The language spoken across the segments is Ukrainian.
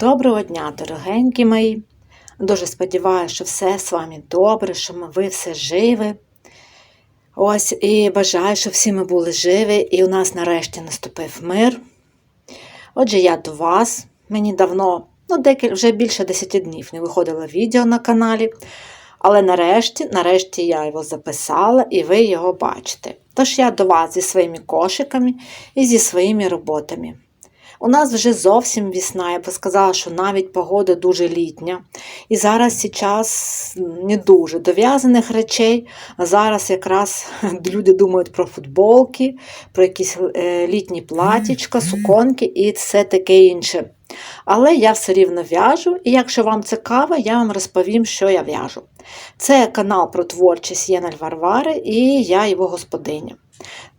Доброго дня, дорогенькі мої. Дуже сподіваюся, що все з вами добре, що ви все живі. Ось і бажаю, щоб всі ми були живі, і у нас нарешті наступив мир. Отже, я до вас. Мені давно, ну, декілька, вже більше 10 днів не виходило відео на каналі. Але нарешті, нарешті я його записала і ви його бачите. Тож я до вас зі своїми кошиками і зі своїми роботами. У нас вже зовсім весна, я б сказала, що навіть погода дуже літня. І зараз час не дуже дов'язаних речей. Зараз якраз люди думають про футболки, про якісь е, літні платічка, суконки і все таке інше. Але я все рівно в'яжу, і якщо вам цікаво, я вам розповім, що я в'яжу. Це канал про творчість Єналь Варвари і я його господиня.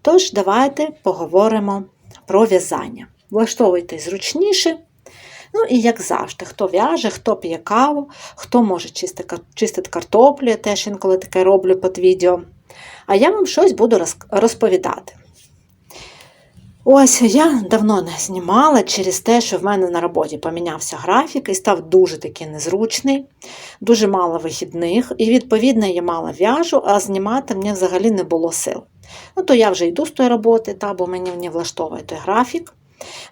Тож, давайте поговоримо про в'язання. Влаштовуйтесь зручніше. Ну і як завжди, хто в'яже, хто п'є каву, хто може чистити, картоплю, я теж інколи таке роблю під відео. А я вам щось буду розповідати. Ось я давно не знімала через те, що в мене на роботі помінявся графік і став дуже такий незручний, дуже мало вихідних, і відповідно я мало в'яжу, а знімати мені взагалі не було сил. Ну, то я вже йду з тої роботи, та, бо мені не влаштовує той графік.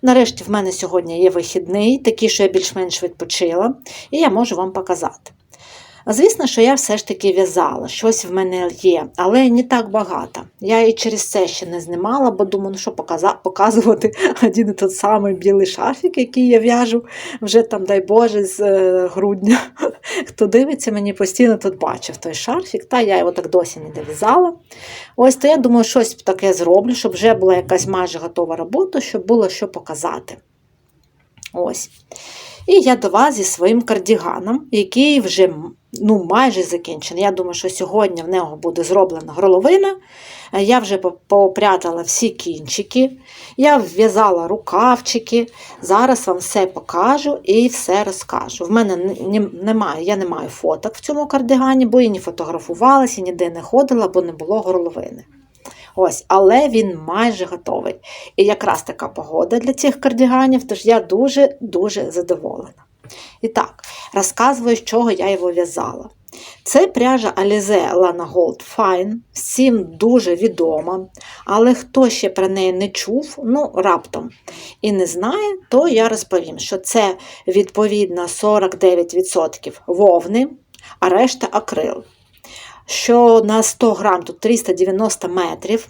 Нарешті в мене сьогодні є вихідний, такий, що я більш-менш відпочила, і я можу вам показати. Звісно, що я все ж таки в'язала, щось в мене є, але не так багато. Я і через це ще не знімала, бо думаю, ну що показувати один і той самий білий шарфік, який я в'яжу вже там, дай Боже, з е, грудня. Хто дивиться, мені постійно тут бачив той шарфік, та я його так досі не дов'язала. Ось то я думаю, щось таке зроблю, щоб вже була якась майже готова робота, щоб було що показати. Ось. І я до вас зі своїм кардіганом, який вже ну, майже закінчений. Я думаю, що сьогодні в нього буде зроблена горловина. Я вже по- попрятала всі кінчики, я в'язала рукавчики. Зараз вам все покажу і все розкажу. В мене немає, я не маю фоток в цьому кардигані, бо я не фотографувалася, ніде не ходила, бо не було горловини. Ось, але він майже готовий. І якраз така погода для цих кардиганів, тож я дуже-дуже задоволена. І так, розказую, з чого я його в'язала. Це пряжа Alize Lana Gold Fine, всім дуже відома, але хто ще про неї не чув, ну раптом і не знає, то я розповім, що це відповідно 49% вовни, а решта акрил. Що на 100 грам тут 390 метрів.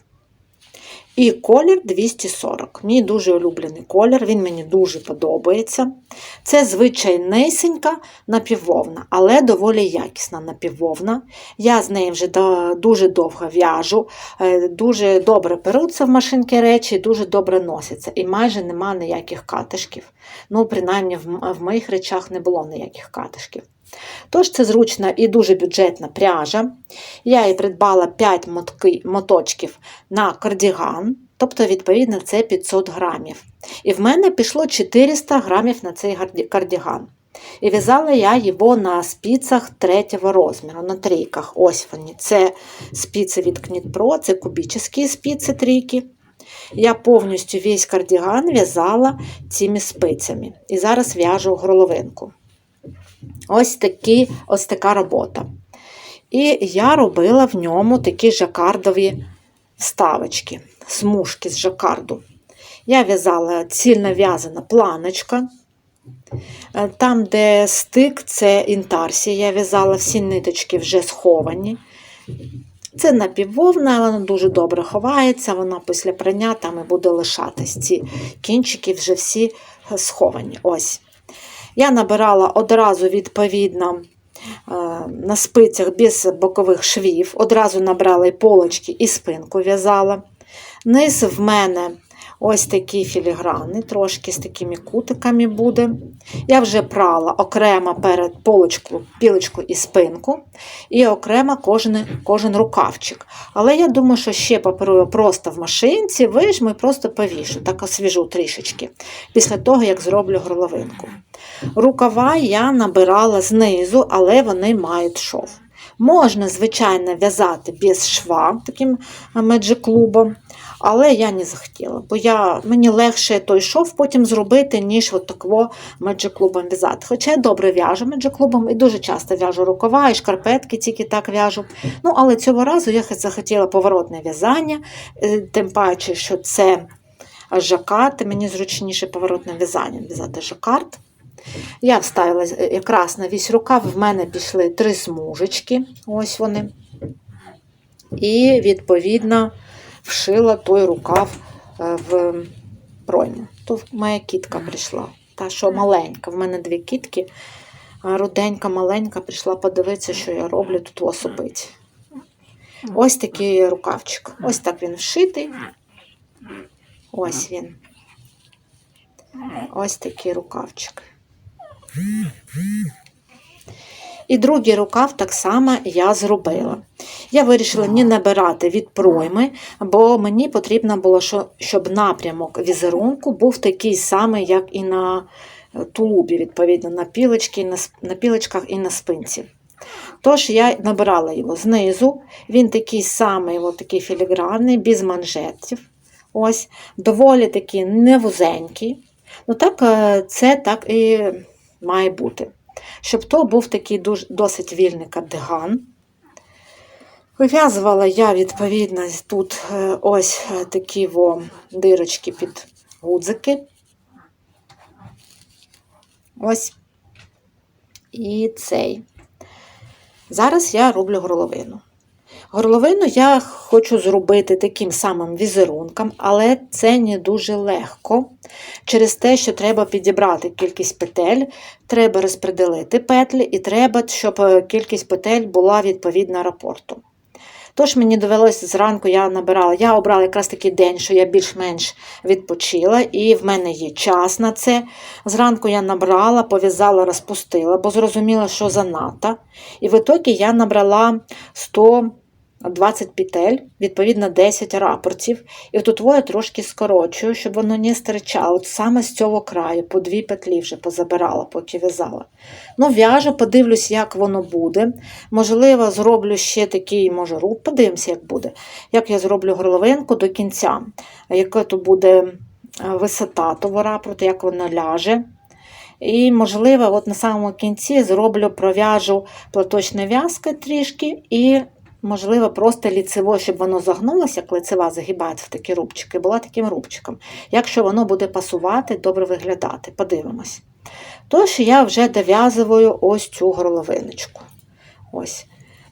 І колір 240. Мій дуже улюблений колір, він мені дуже подобається. Це звичайнисенька напіввовна, але доволі якісна напіввовна. Я з нею вже дуже довго в'яжу, е, дуже добре перуться в машинки речі, дуже добре носяться. І майже нема ніяких катишків. Ну, принаймні, в моїх речах не було ніяких катишків. Тож це зручна і дуже бюджетна пряжа. Я її придбала 5 мотки, моточків на кардіган, тобто, відповідно, це 500 грамів. І в мене пішло 400 грамів на цей кардіган. І в'язала я його на спицях третього розміру, на трійках. Ось вони. Це спиці від Pro, це кубічні спиці трійки. Я повністю весь кардіган в'язала цими спицями. І зараз в'яжу горловинку. Ось, такі, ось така робота. І я робила в ньому такі жакардові вставочки, смужки з жакарду. Я в'язала цільно в'язана планочка. Е, Там, де стик, це інтарсія. Я в'язала всі ниточки вже сховані. Це напіввовна, вона дуже добре ховається, вона після прання там і буде лишатись. Ці кінчики вже всі сховані. Ось. Я набирала одразу відповідно е, на спицях без бокових швів, одразу набрала і полочки, і спинку в'язала. Низ в мене ось такі філіграни, трошки з такими кутиками буде. Я вже прала окремо перед полочку, пілочку і спинку, і окремо кожен, кожен рукавчик. Але я думаю, що ще паперую просто в машинці, вижму і просто повішу, так освіжу трішечки, після того, як зроблю горловинку. Рукава я набирала знизу, але вони мають шов. Можна, звичайно, в'язати без шва таким меджик-клубом, Але я не захотіла, бо я, мені легше той шов потім зробити, ніж от такого меджиклубом в'язати. Хоча я добре в'яжу меджиклубом і дуже часто в'яжу рукава і шкарпетки тільки так в'яжу. Ну, але цього разу я захотіла поворотне в'язання, е, тим паче, що це жакард, мені зручніше поворотним в'язанням в'язати жакард. Я вставила е, якраз на весь рукав, в мене пішли три смужечки, ось вони. І, відповідно, вшила той рукав е, в пройму. То моя кітка прийшла. Та, що маленька. В мене дві кітки. Руденька, маленька, прийшла подивитися, що я роблю тут в особиці. Ось такий рукавчик. Ось так він вшитий. Ось він. Ось такий рукавчик. І другий рукав так само я зробила. Я вирішила не набирати від пройми, бо мені потрібно було, щоб напрямок візерунку був такий самий, як і на тулубі, відповідно, на пілочки, на пілочках і на спинці. Тож я набирала його знизу, він такий самий, от такий філігранний, без манжетів. Ось, Доволі такий невузенький. Ну так, е, Це так і має бути. Щоб то був такий досить вільний кардиган. Вив'язувала я, відповідно, тут е, ось е, такі во дирочки під гудзики. Ось і цей. Зараз я роблю горловину. Горловину я хочу зробити таким самим візерунком, але це не дуже легко. Через те, що треба підібрати кількість петель, треба розпределити петлі, і треба, щоб кількість петель була відповідна рапорту. Тож мені довелося зранку, я набирала, я обрала якраз такий день, що я більш-менш відпочила, і в мене є час на це. Зранку я набрала, пов'язала, розпустила, бо зрозуміла, що занадто. І в ітокі я набрала 100 20 петель, відповідно 10 рапортів. І тут я трошки скорочую, щоб воно не стирчало. От саме з цього краю, по дві петлі вже позабирала, поки в'язала. Ну, в'яжу, подивлюсь, як воно буде. Можливо, зроблю ще такий, може, рух, подивимося, як буде. Як я зроблю горловинку до кінця, яка то буде е, висота того рапорту, як воно ляже. І, можливо, от на самому кінці зроблю пров'яжу платочне в'язки трішки і Можливо, просто ліцево, щоб воно загнулося, як лицева загибається в такі рубчики, була таким рубчиком. Якщо воно буде пасувати, добре виглядати, подивимось. Тож я вже дов'язую ось цю горловиночку. Ось.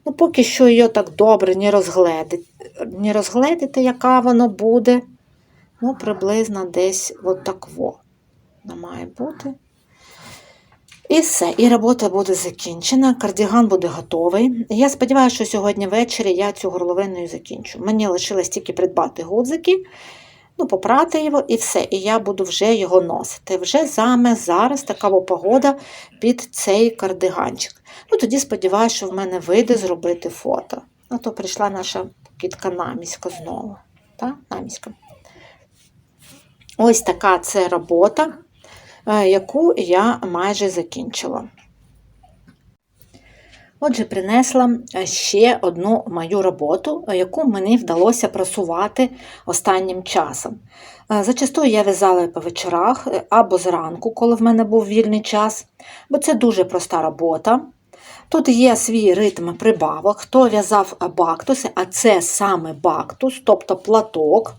Ну, Поки що її так добре не розгледите, не розгледите, яка воно буде. Ну, приблизно десь от так во. Має бути. І все, і робота буде закінчена, кардіган буде готовий. Я сподіваюся, що сьогодні ввечері я цю горловиною закінчу. Мені лишилось тільки придбати гудзики, ну, попрати його і все. І я буду вже його носити. Вже саме зараз така погода під цей кардиганчик. Ну, Тоді сподіваюся, що в мене вийде зробити фото. Ну, то прийшла наша кітка наміська знову. Та? Наміська. Ось така це робота. Е, яку я майже закінчила. Отже, принесла е, ще одну мою роботу, яку мені вдалося просувати останнім часом. Е, зачасту я в'язала по вечорах або зранку, коли в мене був вільний час, бо це дуже проста робота. Тут є свій ритм прибавок, хто в'язав бактуси, а це саме бактус, тобто платок.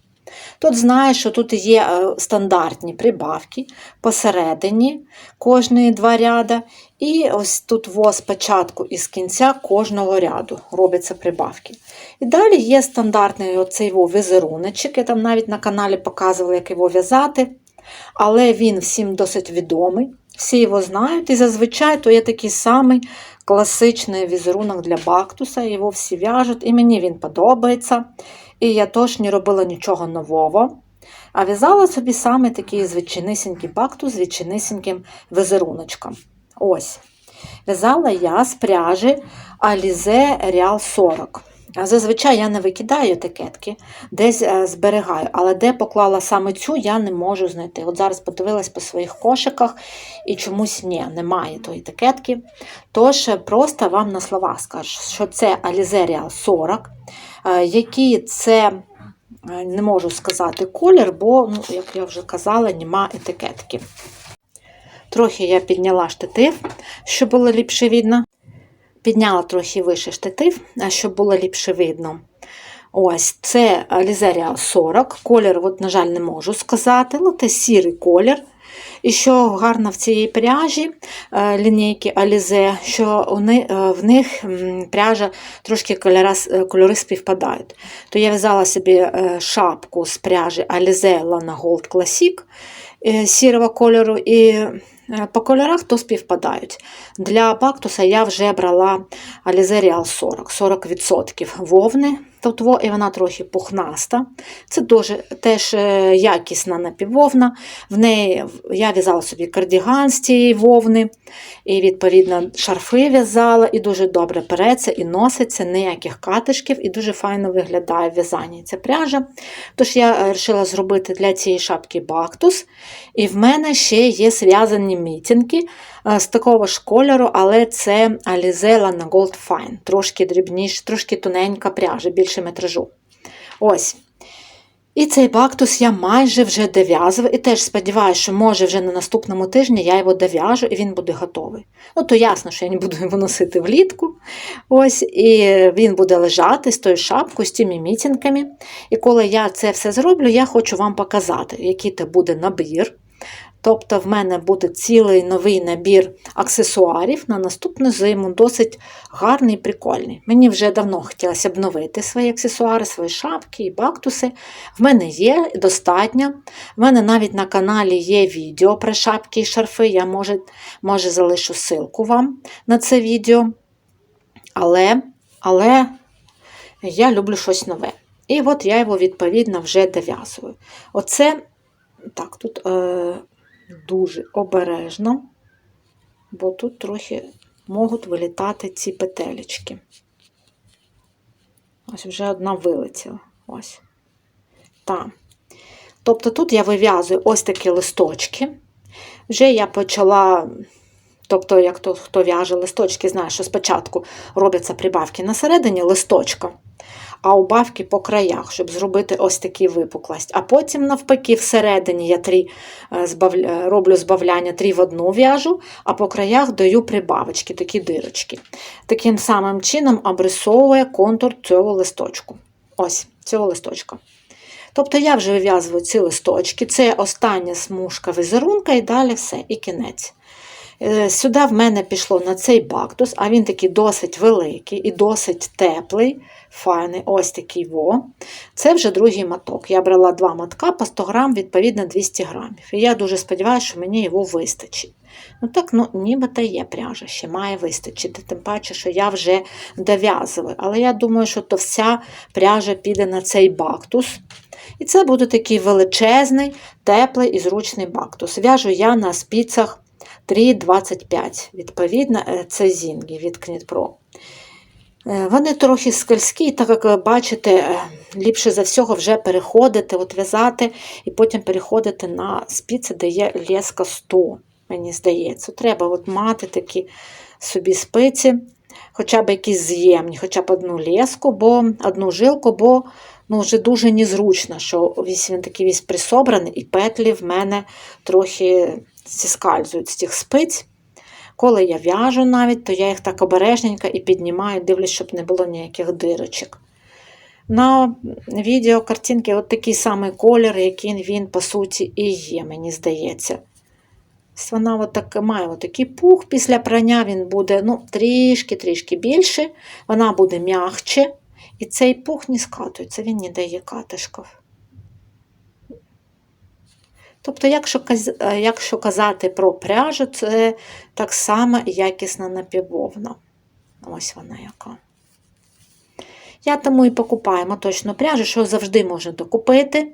Тут знаєш, що тут є е, стандартні прибавки посередині кожної два ряда. І ось тут во спочатку і з кінця кожного ряду робляться прибавки. І далі є стандартний оцей візеруночок, я там навіть на каналі показувала, як його в'язати. Але він всім досить відомий, всі його знають. І зазвичай то є такий самий класичний візерунок для бактуса, його всі в'яжуть, і мені він подобається. І я теж не робила нічого нового. А в'язала собі саме такий звичайнисінький бактус з відчинисіньким візеруночком. Ось. В'язала я з пряжі Alize Real 40. Зазвичай я не викидаю етикетки, десь е, зберігаю, але де поклала саме цю, я не можу знайти. От зараз подивилась по своїх кошиках і чомусь ні, немає тої етикетки. Тож, просто вам на словах скажу, що це Alize Real 40. Е, які це Е, Не можу сказати колір, бо, ну, як я вже казала, нема етикетки. Трохи я підняла штатив, щоб було ліпше видно. Підняла трохи вище штатив, щоб було ліпше видно. Ось це Alize 40. Колір, от, на жаль, не можу сказати. Ну, це сірий колір. І що гарно в цій пряжі е, лінійки Alize, що е, в них пряжа трошки кольора, кольори співпадають. То я в'язала собі е, шапку з пряжі Alize Lana Gold Classic е, сірого кольору, і е, по кольорах то співпадають. Для бактуса я вже брала Alize Real 40, 40% вовни, тут і вона трохи пухнаста. Це теж е, якісна напіввовна. В неї я в'язала собі кардіган з цієї вовни, і, відповідно, шарфи в'язала, і дуже добре переться і носиться, ніяких катишків, і дуже файно виглядає в в'язанні ця пряжа. Тож я вирішила зробити для цієї шапки бактус. І в мене ще є зв'язані мітинки е, з такого ж кольору, але це Alize Lana Gold Fine, трошки дрібніше, трошки тоненька пряжа, більше метражу. Ось. І цей бактус я майже вже дов'язую, і теж сподіваюся, що може вже на наступному тижні я його дов'яжу і він буде готовий. Ну, то ясно, що я не буду його носити влітку. Ось, і він буде лежати з тою шапкою, з тими мітінками. І коли я це все зроблю, я хочу вам показати, який це буде набір. Тобто в мене буде цілий новий набір аксесуарів на наступну зиму, досить гарний і прикольний. Мені вже давно хотілося обновити свої аксесуари, свої шапки і бактуси. В мене є достатньо. В мене навіть на каналі є відео про шапки і шарфи. Я може, може залишу ссылку вам на це відео. Але, але я люблю щось нове. І от я його відповідно вже дов'язую. Оце так, тут е, дуже обережно, бо тут трохи можуть вилітати ці петелечки. Ось вже одна вилетіла. Ось. Так. Тобто тут я вив'язую ось такі листочки. Вже я почала, тобто, як то, хто в'яже листочки, знає, що спочатку робляться прибавки на середині листочка, а убавки по краях, щоб зробити ось такі випуклость. А потім, навпаки, всередині я три е, роблю збавляння три в одну в'яжу, а по краях даю прибавочки, такі дирочки. Таким самим чином обрисовує контур цього листочку. Ось, цього листочка. Тобто я вже вив'язую ці листочки, це остання смужка візерунка і далі все, і кінець. Е, Сюди в мене пішло на цей бактус, а він такий досить великий і досить теплий, файний, ось такий во. Це вже другий моток. Я брала два мотка по 100 грам, відповідно 200 грамів. І я дуже сподіваюся, що мені його вистачить. Ну так, ну нібито є пряжа, ще має вистачити, тим паче, що я вже дов'язую. Але я думаю, що то вся пряжа піде на цей бактус. І це буде такий величезний, теплий і зручний бактус. В'яжу я на спицях 3,25. Відповідно, е, це зінги від Knit Е, Вони трохи скользкі, так як ви бачите, е, ліпше за всього вже переходити, от в'язати і потім переходити на спиці, де є леска 100, мені здається. Треба от мати такі собі спиці, хоча б якісь з'ємні, хоча б одну леску, бо одну жилку, бо ну, вже дуже незручно, що він такий весь присобраний, і петлі в мене трохи зіскальзують з тих спиць. Коли я в'яжу навіть, то я їх так обережненько і піднімаю, дивлюсь, щоб не було ніяких дирочок. На відео картинки от такий самий колір, який він, по суті, і є, мені здається. Вона от має такий пух після прання, він буде ну, трішки-трішки більше, вона буде м'ягче, і цей пух не скатується, він не дає катишків. Тобто, якщо, е, якщо казати про пряжу, це так само якісна напіввовна. Ось вона яка. Я тому і покупаю моточну пряжу, що завжди можна докупити.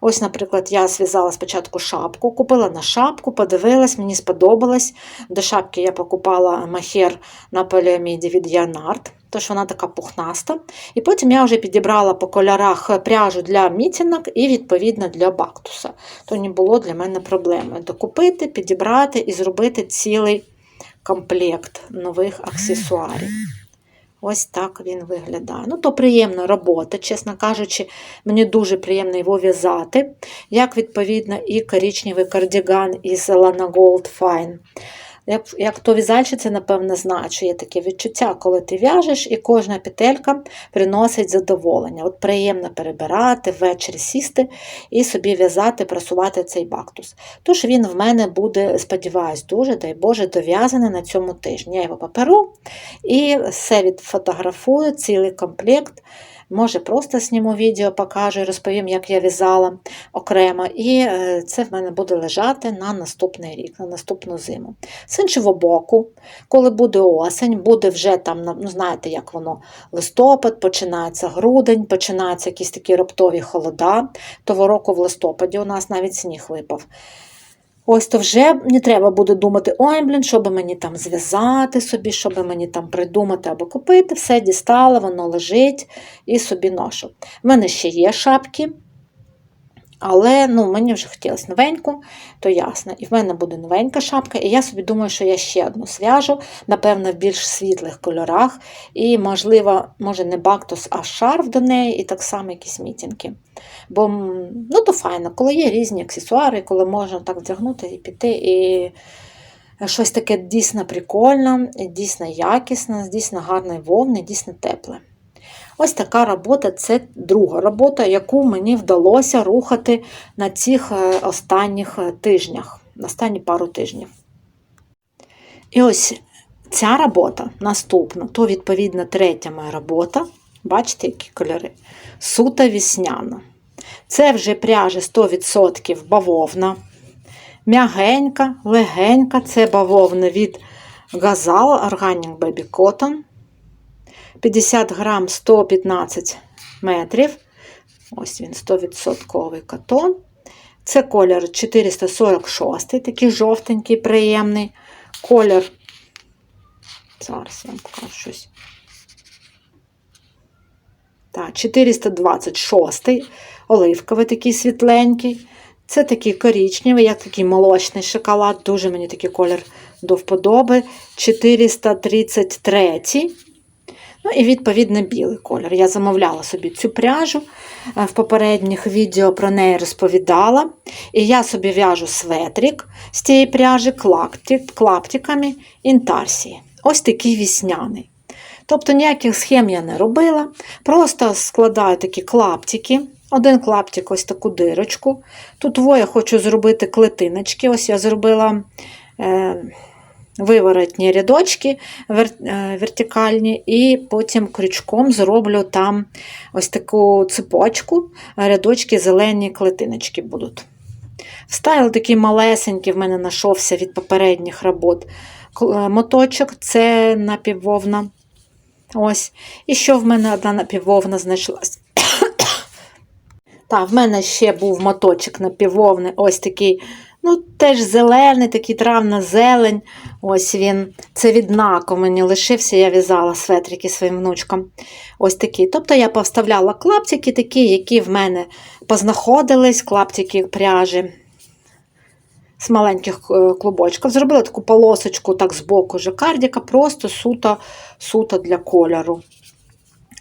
Ось, наприклад, я зв'язала спочатку шапку, купила на шапку, подивилась, мені сподобалось. До шапки я покупала махер на поліаміді від Янард, тож вона така пухнаста. І потім я вже підібрала по кольорах пряжу для мітінок і, відповідно, для бактуса. То не було для мене проблеми докупити, підібрати і зробити цілий комплект нових аксесуарів. Ось так він виглядає. Ну, то приємна робота, чесно кажучи, мені дуже приємно його в'язати. Як, відповідно, і коричневий кардіган із Lana Gold Fine. Як як то в'язальщиця, напевно, знає, є таке відчуття, коли ти в'яжеш, і кожна петелька приносить задоволення. От Приємно перебирати, ввечері сісти і собі в'язати, просувати цей бактус. Тож він в мене буде, сподіваюсь, дуже, дай Боже, дов'язаний на цьому тижні. Я його поперу і все відфотографую, цілий комплект. Може, просто зніму відео, покажу і розповім, як я в'язала окремо. І е, це в мене буде лежати на наступний рік, на наступну зиму. З іншого боку, коли буде осень, буде вже там, ну знаєте, як воно, листопад, починається грудень, починаються якісь такі раптові холода. Того року в листопаді у нас навіть сніг випав. Ось то вже не треба буде думати, ой, блін, що би мені там зв'язати собі, що би мені там придумати або купити. Все дістала, воно лежить і собі ношу. У мене ще є шапки, але ну, мені вже хотілося новеньку, то ясно. І в мене буде новенька шапка, і я собі думаю, що я ще одну зв'яжу, напевно, в більш світлих кольорах. І, можливо, може, не бактус, а шарф до неї, і так само якісь мітінки. Бо ну, то файно, коли є різні аксесуари, коли можна так вдягнути і піти. і Щось таке дійсно прикольне, дійсно якісне, дійсно гарної вовни, дійсно тепле. Ось така робота це друга робота, яку мені вдалося рухати на цих е, останніх е, тижнях, останні пару тижнів. І ось ця робота наступна, то, відповідно, третя моя робота. Бачите, які кольори? Сута вісняна. Це вже пряжа 100% бавовна. М'ягенька, легенька, це бавовна від Gazal Organic Baby Cotton. 50 грам 115 метрів. Ось він 100% катон. Це колір 446, такий жовтенький, приємний. Колір, зараз я вам покажу щось. Так, 426 оливковий такий світленький. Це такий коричневий, як такий молочний шоколад. Дуже мені такий колір до вподоби. 433 Ну і, відповідно, білий колір. Я замовляла собі цю пряжу. Е, в попередніх відео про неї розповідала. І я собі в'яжу светрик з цієї пряжі клаптиками інтарсії. Ось такий вісняний. Тобто ніяких схем я не робила. Просто складаю такі клаптики. Один клаптик, ось таку дирочку. Тут двоє хочу зробити клетиночки. Ось я зробила. Е виворотні рядочки. Е, вертикальні, і потім крючком зроблю там ось таку цепочку, рядочки зелені клетиночки будуть. Вставили такий малесенький, в мене знайшовся від попередніх робот е, моточок, це напіввовна. Ось. І що в мене одна напіввовна знайшлась. Так, в мене ще був моточок напіввовни, ось такий Ну, теж зелений, такий травна зелень. Ось він. Це віднако мені лишився, я в'язала светрики своїм внучкам. Ось такі. Тобто я повставляла клаптики, такі, які в мене познаходились, клаптики пряжі з маленьких е, клубочків. Зробила таку полосочку так збоку жакардіка, просто суто, суто для кольору.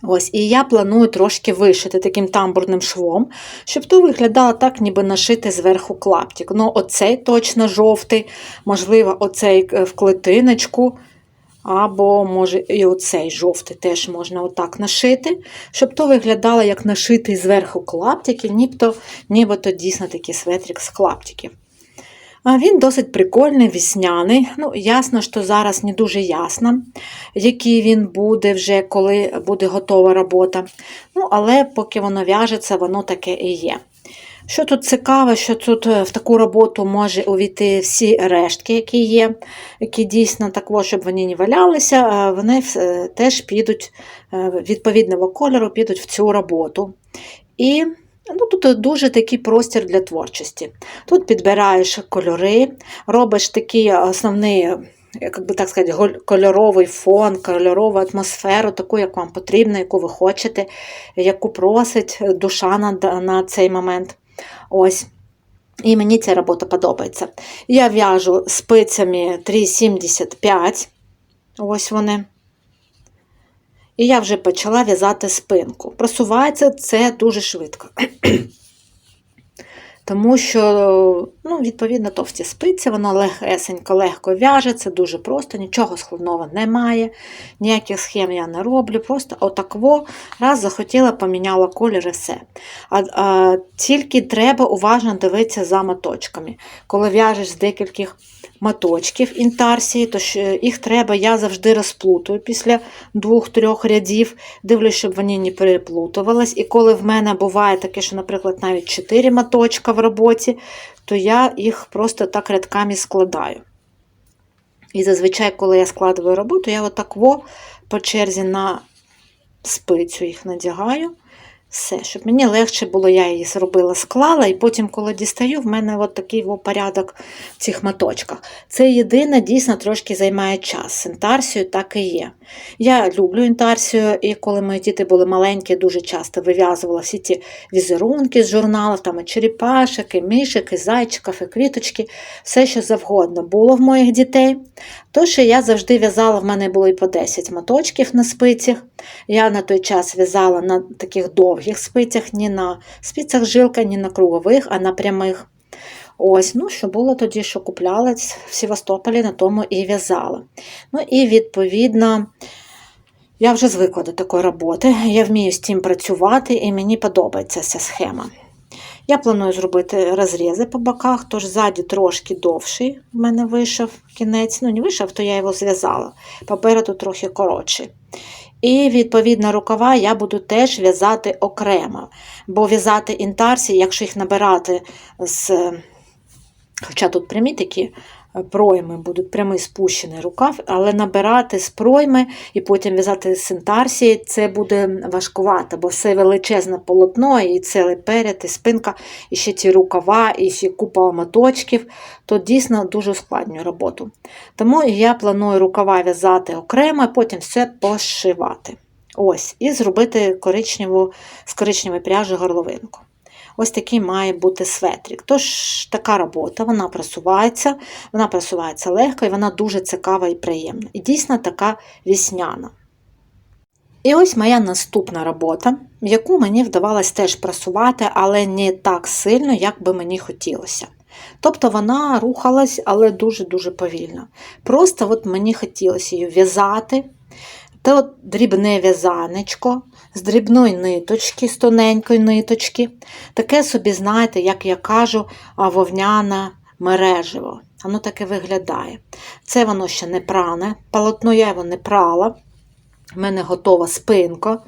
Ось, І я планую трошки вишити таким тамбурним швом, щоб то виглядало так, ніби нашити зверху клаптик. Ну, оцей точно жовтий, можливо, оцей е, в клетиночку. Або, може, і оцей жовтий теж можна отак нашити, щоб то виглядало як нашитий зверху клаптики, нібито, нібито дійсно такий светрик з клаптиків. Він досить прикольний, вісняний. Ну, Ясно, що зараз не дуже ясно, який він буде вже, коли буде готова робота. Ну, Але поки воно в'яжеться, воно таке і є. Що тут цікаво, що тут е, в таку роботу може увійти всі рештки, які є, які дійсно також, щоб вони не валялися, вони е, теж підуть е, відповідного кольору, підуть в цю роботу. І Ну, Тут дуже такий простір для творчості. Тут підбираєш кольори, робиш такий основний як би так сказати, кольоровий фон, кольорову атмосферу, таку, як вам потрібно, яку ви хочете, яку просить душа на, на цей момент. Ось. І мені ця робота подобається. Я в'яжу спицями 3,75. Ось вони. І я вже почала в'язати спинку. Просувається це дуже швидко. Тому що, ну, відповідно, товсті спиці, воно легесенько, легко в'яже, це дуже просто, нічого складного немає, ніяких схем я не роблю. Просто отакво раз захотіла, поміняла колір і все. А, а, Тільки треба уважно дивитися за моточками. Коли в'яжеш з декількох моточків інтарсії, то ж їх треба, я завжди розплутую після двох-трьох рядів, дивлюсь, щоб вони не переплутувались. І коли в мене буває таке, що, наприклад, навіть 4 моточка в роботі, то я їх просто так рядками складаю. І зазвичай, коли я складую роботу, я отак во по черзі на спицю їх надягаю. Все, щоб мені легше було, я її зробила, склала, і потім, коли дістаю, в мене от такий порядок в цих моточках. Це єдине, дійсно трошки займає час. З інтарсією так і є. Я люблю інтарсію, і коли мої діти були маленькі, дуже часто вив'язувала всі ці візерунки з журналів, там і черепашок, і мишок, і зайчиків, і квіточки, все, що завгодно було в моїх дітей. Тож я завжди в'язала, в мене було і по 10 моточків на спицях. Я на той час в'язала на таких довгих спицях, ні на спицях жилка, ні на кругових, а на прямих. Ось, ну, що було тоді, що купляла в Севастополі, на тому і в'язала. Ну, і, відповідно, я вже звикла до такої роботи. Я вмію з цим працювати, і мені подобається ця схема. Я планую зробити розрізи по боках, тож ззаді трошки довший в мене вийшов кінець. Ну, не вийшов, то я його зв'язала. Попереду трохи коротший. І, відповідно, рукава я буду теж в'язати окремо. Бо в'язати інтарсі, якщо їх набирати з. Хоча тут прямі такі пройми будуть прямий спущений рукав, але набирати з пройми і потім в'язати з інтарсії це буде важкувато, бо все величезне полотно, і цілий перед, і спинка, і ще ті рукава, і ще купа моточків, то дійсно дуже ускладнює роботу. Тому я планую рукава в'язати окремо, потім все пошивати. Ось, І зробити коричневу, з коричневої пряжі горловинку. Ось такий має бути светрик. Тож така робота, вона просувається, вона просувається легко і вона дуже цікава і приємна. І дійсно така вісняна. І ось моя наступна робота, яку мені вдавалось теж просувати, але не так сильно, як би мені хотілося. Тобто вона рухалась, але дуже-дуже повільно. Просто от мені хотілося її в'язати. Та от дрібне в'язанечко з дрібної ниточки, з тоненької ниточки. Таке собі, знаєте, як я кажу, вовняне мереживо. Воно таке виглядає. Це воно ще не пране, полотно я його не прала. У мене готова спинка.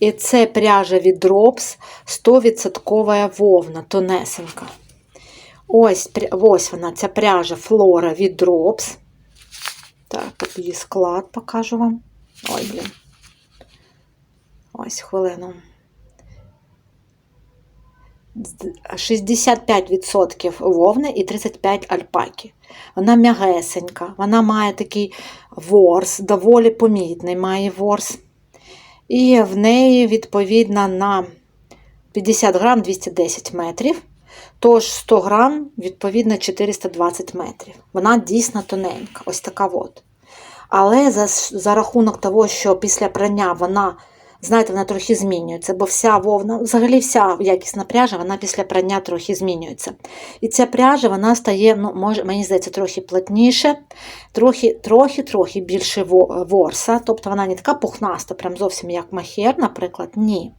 І це пряжа від Drops 100% вовна, тонесенька. Ось ось вона, ця пряжа флора від Drops. Так, тут її склад покажу вам. Ой, блін. Ось хвилину. 65% вовни і 35 альпаки. Вона м'ягесенька, вона має такий ворс, доволі помітний має ворс. І в неї, відповідно, на 50 грам 210 метрів. Тож 100 грам, відповідно, 420 метрів. Вона дійсно тоненька, ось така от. Але за за рахунок того, що після прання вона, знаєте, вона трохи змінюється, бо вся вовна, взагалі вся якісна пряжа, вона після прання трохи змінюється. І ця пряжа вона стає, ну, може, мені здається, трохи плотніше, трохи-трохи більше ворса. Тобто вона не така пухнаста, прям зовсім як махер, наприклад, ні.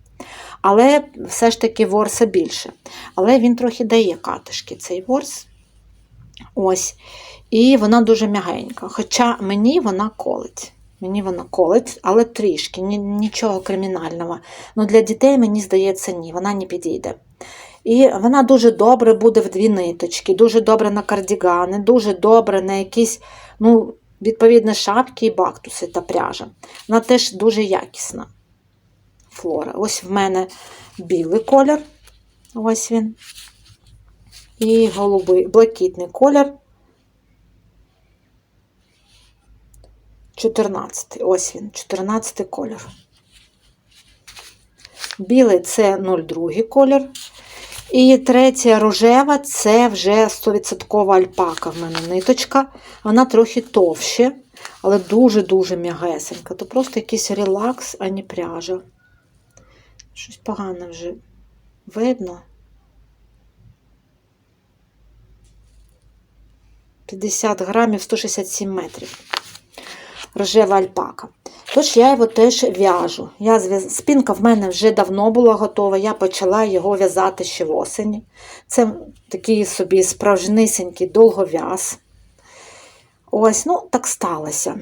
Але все ж таки ворса більше. Але він трохи дає катишки, цей ворс. Ось. І вона дуже м'ягенька. Хоча мені вона колить. Мені вона колить, але трішки, нічого кримінального. Ну Для дітей, мені здається, ні, вона не підійде. І вона дуже добре буде в дві ниточки, дуже добре на кардігани, дуже добре на якісь, ну, відповідно, шапки і бактуси та пряжа. Вона теж дуже якісна. Флора. Ось в мене білий колір. Ось він. І голубий, блакитний колір. 14. Ось він, 14 колір. Білий це 02 колір. І третя рожева це вже 100% альпака в мене ниточка. Вона трохи товще. але дуже-дуже м'ягесенька. То просто якийсь релакс, а не пряжа. Щось погане вже видно. 50 грамів 167 метрів. Рожева альпака. Тож я його теж в'яжу. Я. Спінка в мене вже давно була готова, я почала його в'язати ще в осені. Це такий собі справжнісінький довгов'яз. Ось, ну, так сталося.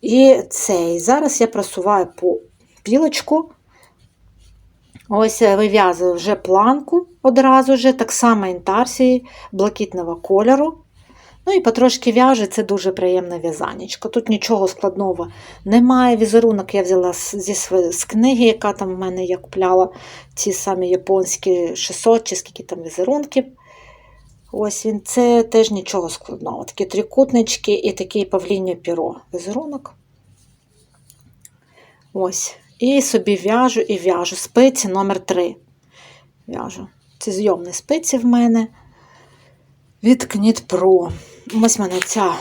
І цей. Зараз я просуваю по пілочку. Ось вив'язую вже планку одразу же, так само інтарсії блакитного кольору. Ну і потрошки в'яже, це дуже приємне в'язанечко. Тут нічого складного немає. Візерунок я взяла зі, св- з книги, яка там в мене я купляла ті самі японські 600 чи скільки там візерунків. Ось він, це теж нічого складного. Такі трикутнички і такий павління піро. Візерунок. Ось. І собі в'яжу і в'яжу. Спиці номер 3 В'яжу. Це зйомні спиці в мене від Knit Pro. Ось в мене ця,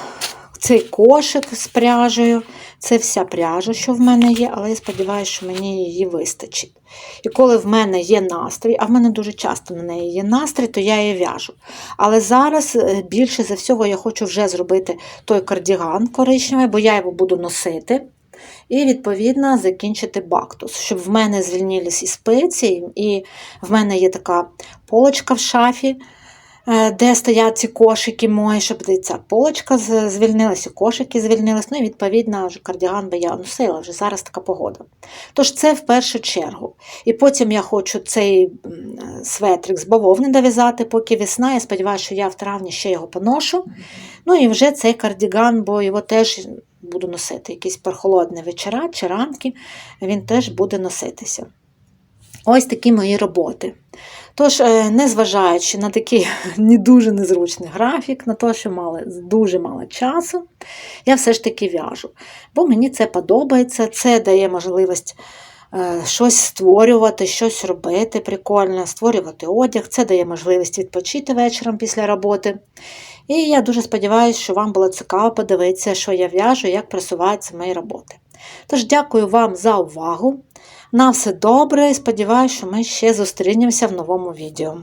цей кошик з пряжею. Це вся пряжа, що в мене є, але я сподіваюся, що мені її вистачить. І коли в мене є настрій, а в мене дуже часто на неї є настрій, то я її в'яжу. Але зараз е, більше за всього я хочу вже зробити той кардіган коричневий, бо я його буду носити. І, відповідно, закінчити бактус, щоб в мене звільнились і спиці, і в мене є така полочка в шафі, де стоять ці кошики мої, щоб ця полочка з- звільнилась, і кошики звільнились. Ну і відповідно кардіган би я носила, вже зараз така погода. Тож це в першу чергу. І потім я хочу цей светрик з бавовни дов'язати, поки весна. Я сподіваюся, що я в травні ще його поношу. Ну і вже цей кардіган, бо його теж буду носити. Якісь прохолодні вечора чи ранки, він теж буде носитися. Ось такі мої роботи. Тож, е, незважаючи на такий не дуже незручний графік, на те, що мали дуже мало часу, я все ж таки в'яжу. Бо мені це подобається, це дає можливість е, щось створювати, щось робити прикольно, створювати одяг, це дає можливість відпочити вечором після роботи. І я дуже сподіваюся, що вам було цікаво подивитися, що я в'яжу як просуваються мої роботи. Тож, дякую вам за увагу. На все добре і сподіваюся, що ми ще зустрінемося в новому відео.